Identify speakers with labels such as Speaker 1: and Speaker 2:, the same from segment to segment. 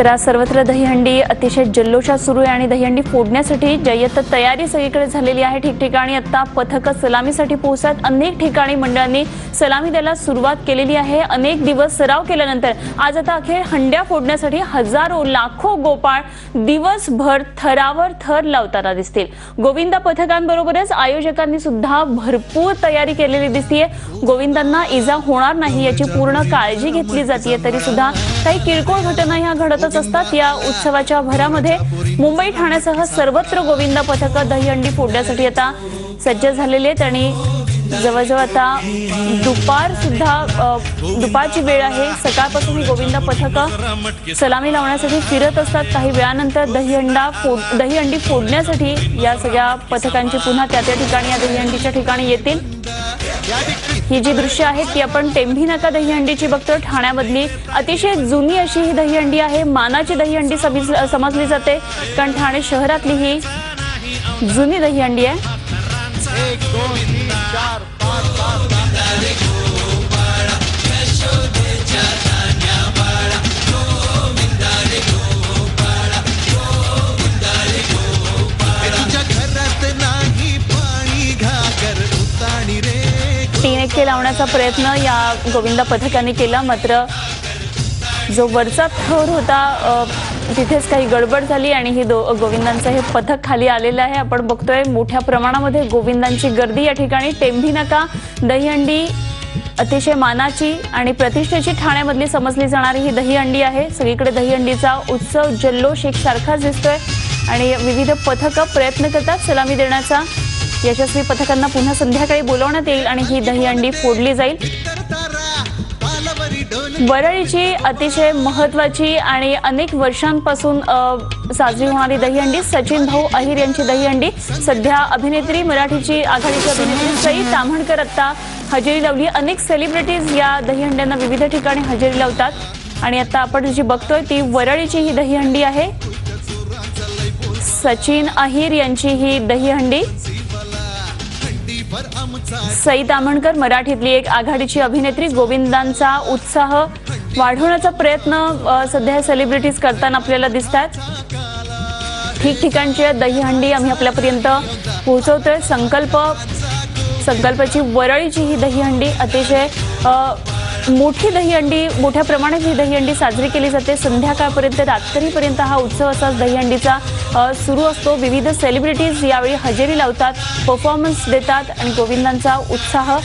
Speaker 1: तर आज सर्वत्र दहीहंडी अतिशय जल्लोषात सुरू आहे आणि दहीहंडी फोडण्यासाठी जय्यत तयारी सगळीकडे झालेली आहे. ठिकठिकाणी आता पथकं सलामीसाठी पोहोचतात. अनेक ठिकाणी मंडळांनी सलामी द्यायला सुरुवात केलेली आहे. अनेक दिवस सराव केल्यानंतर आज आता अखेर हंड्या फोडण्यासाठी हजारो लाखो गोपाळ दिवसभर थरावर थर लावताना दिसतील. गोविंदा पथकांबरोबरच आयोजकांनी सुद्धा भरपूर तयारी केलेली दिसतीये. गोविंदांना इजा होणार नाही याची पूर्ण काळजी घेतली जाते तरी सुद्धा काही किरकोळ घटना ह्या घडत घडतच असतात. या उत्सवाच्या भरामध्ये मुंबई ठाण्यासह सर्वत्र गोविंदा पथकं दहीहंडी फोडण्यासाठी आता सज्ज झालेली आहेत आणि जवळजवळ आता दुपार सुद्धा दुपारची वेळ आहे. सकाळपासून ही गोविंदा पथकं सलामी लावण्यासाठी फिरत असतात. काही वेळानंतर दहीहंडा फोड दहीहंडी फोडण्यासाठी या सगळ्या पथकांची पुन्हा त्या त्या ठिकाणी या दहीहंडीच्या ठिकाणी येतील. ही जी दृश्य आहेत ती आपण टेंभी नाका दहीहंडीची बघतो ठाण्यामधली अतिशय जुनी अशी ही दहीहंडी आहे. मानाची दहीहंडी समजली जाते. कारण ठाणे शहरातली ही जुनी दहीहंडी आहे.
Speaker 2: तीन
Speaker 1: लावण्याचा प्रयत्न या गोविंदा पथकाने केला. मात्र जो वरचा थर होता तिथेच काही गडबड झाली आणि ही दो गोविंदांचं हे पथक खाली आलेलं आहे. आपण बघतोय मोठ्या प्रमाणामध्ये गोविंदांची गर्दी या ठिकाणी. टेंभी नका दहीहंडी अतिशय मानाची आणि प्रतिष्ठेची ठाण्यामधली समजली जाणारी ही दहीहंडी आहे. सगळीकडे दहीहंडीचा उत्सव जल्लोष एकसारखाच दिसतोय आणि विविध पथकं प्रयत्न करतात सलामी देण्याचा. यशस्वी पथकांना पुन्हा संध्याकाळी बोलवण्यात येईल आणि ही दहीहंडी फोडली जाईल. वरळीची अतिशय महत्वाची आणि अनेक वर्षांपासून साजरी होणारी दहीहंडी सचिन भाऊ अहिर यांची दहीहंडी सध्या अभिनेत्री मराठीची आघाडीची अभिनेत्री सई ताम्हणकर आता हजेरी लावली. अनेक सेलिब्रिटीज या दहीहंड्यांना विविध ठिकाणी हजेरी लावतात. आणि आता आपण जी बघतोय ती वरळीची ही दहीहंडी आहे. सचिन अहिर यांची ही दहीहंडी
Speaker 2: हंडी
Speaker 1: सई तामणकर मराठीतली एक आघाडीची अभिनेत्री गोविंदांचा उत्साह वाढवण्याचा प्रयत्न सध्या सेलिब्रिटीज करताना आपल्याला दिसतात ठिकठिकाणची दहीहंडी आम्ही आपल्यापर्यंत पोहोचवतोय. संकल्प संकल्पाची वरळीची ही दहीहंडी अतिशय मोठी दहीहंडी मोठ्या प्रमाणात ही दहीहंडी साजरी केली जाते. संध्याकाळपर्यंत रात्रीपर्यंत हा उत्सव असाच दहीहंडीचा सुरू असतो. विविध सेलिब्रिटीज यावेळी हजेरी लावतात परफॉर्मन्स देतात आणि गोविंदांचा उत्साह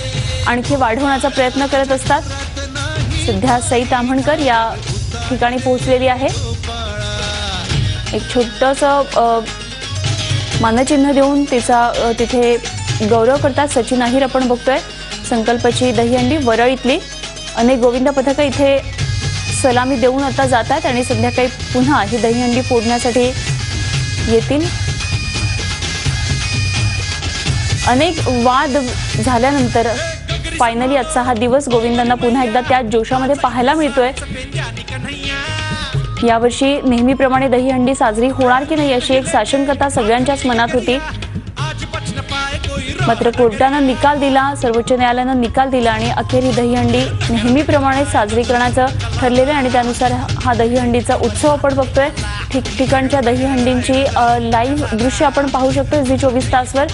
Speaker 1: आणखी वाढवण्याचा प्रयत्न करत असतात. सध्या सई ताम्हणकर या ठिकाणी पोहोचलेली आहे. एक छोटंसं मानचिन्ह देऊन तिचा तिथे गौरव करतात. सचिन अहिर आपण बघतोय. संकल्पाची दहीहंडी वरळीतली. अनेक गोविंद पथकं इथे सलामी देऊन आता जातात आणि संध्याकाळी पुन्हा ही दहीहंडी फोडण्यासाठी येतील. अनेक वाद झाल्यानंतर फायनली आजचा हा दिवस गोविंदांना पुन्हा एकदा त्या जोशामध्ये पाहायला मिळतोय. यावर्षी नेहमीप्रमाणे दहीहंडी साजरी होणार की नाही अशी एक साशंकता सगळ्यांच्याच मनात होती. मात्र कोर्टानं निकाल दिला सर्वोच्च न्यायालयानं निकाल दिला आणि अखेर ही दहीहंडी नेहमीप्रमाणे साजरी करण्याचं ठरलेलं आहे आणि त्यानुसार हा दहीहंडीचा उत्सव आपण बघतोय. ठिकठिकाणच्या दहीहंडींची लाईव्ह दृश्य आपण पाहू शकतो झी चोवीस तासवर.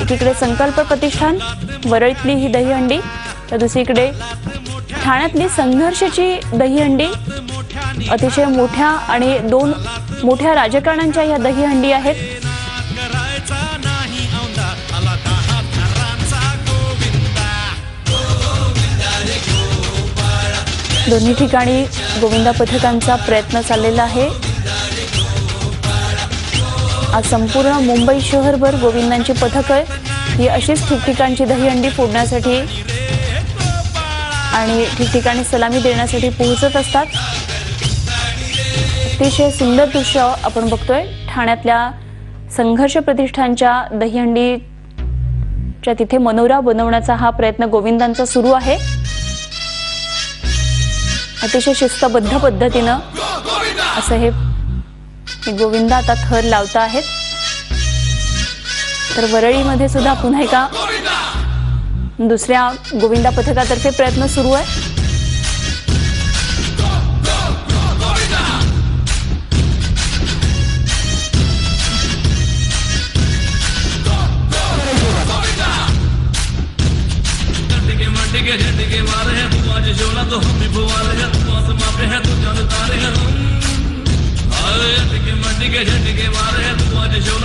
Speaker 1: एकीकडे संकल्प प्रतिष्ठान वरळीतली ही दहीहंडी तर दुसरीकडे ठाण्यातली संघर्षाची दहीहंडी अतिशय मोठ्या आणि दोन मोठ्या राजकारण्यांच्या ह्या दहीहंडी आहेत. दोन्ही ठिकाणी गोविंदा पथकांचा प्रयत्न चाललेला आहे. आज संपूर्ण मुंबई शहरभर गोविंदांची पथकं ही अशीच ठिकठिकाणची दहीहंडी फोडण्यासाठी आणि ठिकठिकाणी सलामी देण्यासाठी पोहोचत असतात. अतिशय सुंदर दृश्य आपण बघतोय. ठाण्यातल्या संघर्ष प्रतिष्ठानच्या दहीहंडीच्या तिथे मनोरा बनवण्याचा हा प्रयत्न गोविंदांचा सुरू आहे. अतिशय शिस्तबद्ध पद्धतीनं असं हे गोविंद आता थर लावता आहेत. तर वरळीमध्ये सुद्धा पुन्हा एका दुसऱ्या गोविंदा पथकातर्फे प्रयत्न सुरू आहे.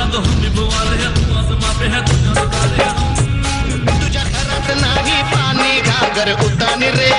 Speaker 2: घरात हुंडी तू आज मापे ह्या तुझ्या सुधारया तुझ्या घरात नाही पाणी घागर उतानी रे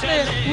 Speaker 3: Pepe.